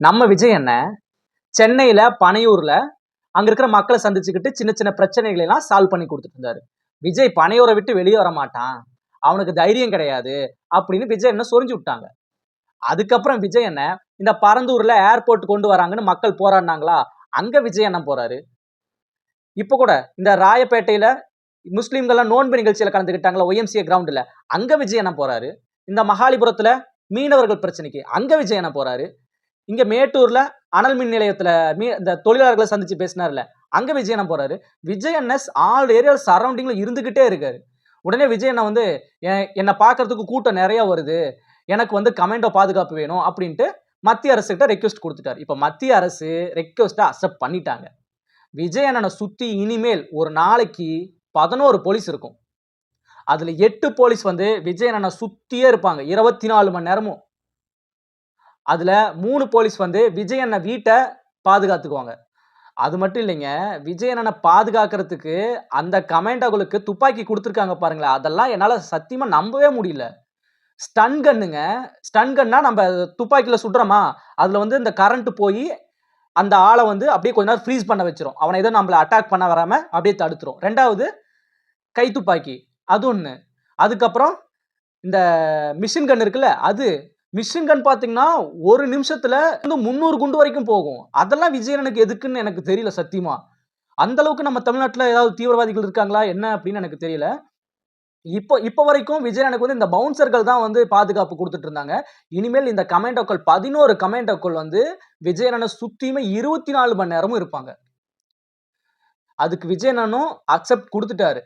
நம்ம விஜய் என்ன? சென்னையில் பனையூரில் அங்கே இருக்கிற மக்களை சந்திச்சுக்கிட்டு சின்ன சின்ன பிரச்சனைகளை எல்லாம் சால்வ் பண்ணி கொடுத்துட்டு இருந்தாரு. விஜய் பனையூரை விட்டு வெளியே வர மாட்டான் அவனுக்கு தைரியம் கிடையாது அப்படின்னு விஜய் என்ன சொரிஞ்சு விட்டாங்க. அதுக்கப்புறம் விஜய் என்ன? இந்த பரந்தூர்ல ஏர்போர்ட் கொண்டு வராங்கன்னு மக்கள் போராடினாங்களா? அங்க விஜய் என்ன போறாரு? இப்போ கூட இந்த ராயப்பேட்டையில முஸ்லீம்கள்லாம் நோன்பு நிகழ்ச்சியில கலந்துக்கிட்டாங்களா ஒய்எம்சிஏ கிரவுண்டில் அங்க விஜய் என்ன போறாரு? இந்த மகாலிபுரத்துல மீனவர்கள் பிரச்சனைக்கு அங்க விஜய் அண்ணன் போறாரு? இங்க மேட்டூர்ல அனல் மின் நிலையத்துல மீ இந்த தொழிலாளர்களை சந்திச்சு பேசினார்ல. அங்க விஜய் அண்ணன் போறாரு? விஜய் அண்ணன் ஆல் ஏரியா சரௌண்டிங்ல இருந்துகிட்டே இருக்காரு. உடனே விஜய் அண்ணன் வந்து எ- என்னை பார்க்கறதுக்கு கூட்டம் நிறைய வருது. எனக்கு வந்து கமெண்டோ பாதுகாப்பு வேணும் அப்படின்ட்டு மத்திய அரசுகிட்ட ரெக்வஸ்ட் கொடுத்துட்டாரு. இப்போ மத்திய அரசு ரெக்வஸ்ட்டை அக்செப்ட் பண்ணிட்டாங்க. விஜய் அண்ணனை சுற்றி இனிமேல் ஒரு நாளைக்கு பதினோரு போலீஸ் இருக்கும். அதில் எட்டு போலீஸ் வந்து விஜய் அண்ணனை சுற்றியே இருப்பாங்க. இருபத்தி நாலு மணி நேரமும். அதில் மூணு போலீஸ் வந்து விஜய் அண்ணன் வீட்டை பாதுகாத்துக்குவாங்க. அது மட்டும் இல்லைங்க விஜய் அண்ணனை பாதுகாக்கிறதுக்கு அந்த கமாண்டோகளுக்கு துப்பாக்கி கொடுத்துருக்காங்க பாருங்களேன். அதெல்லாம் என்னால் சத்தியமாக நம்பவே முடியல. ஸ்டன் கன்னுங்க ஸ்டன் கன்னா நம்ம துப்பாக்கியில் சுடுறோமா? அதில் வந்து இந்த கரண்ட் போய் அந்த ஆளை வந்து அப்படியே கொஞ்ச நேரம் ஃப்ரீஸ் பண்ண வச்சிரும். அவனை எதோ நம்மளை அட்டாக் பண்ண வராமல் அப்படியே தடுத்துரும். ரெண்டாவது கை துப்பாக்கி. அது ஒன்று அதுக்கப்புறம் இந்த மிஷின் கன் இருக்குல்ல அது மிஷின் கன் பார்த்தீங்கன்னா ஒரு நிமிஷத்துல வந்து முந்நூறு குண்டு வரைக்கும் போகும். அதெல்லாம் விஜயனுக்கு எதுக்குன்னு எனக்கு தெரியல சத்தியமா. அந்த அளவுக்கு நம்ம தமிழ்நாட்டில் ஏதாவது தீவிரவாதிகள் இருக்காங்களா? என்ன அப்படின்னு எனக்கு தெரியல. இப்போ இப்போ வரைக்கும் விஜயனுக்கு வந்து இந்த பவுன்சர்கள் தான் வந்து பாதுகாப்பு கொடுத்துட்டு இருந்தாங்க. இனிமேல் இந்த கமெண்டோக்கள் பதினோரு கமெண்டோக்கள் வந்து விஜயனனை சுத்தியுமே இருபத்தி நாலு மணி நேரமும் இருப்பாங்க. அதுக்கு விஜயனனும் அக்செப்ட் கொடுத்துட்டாரு.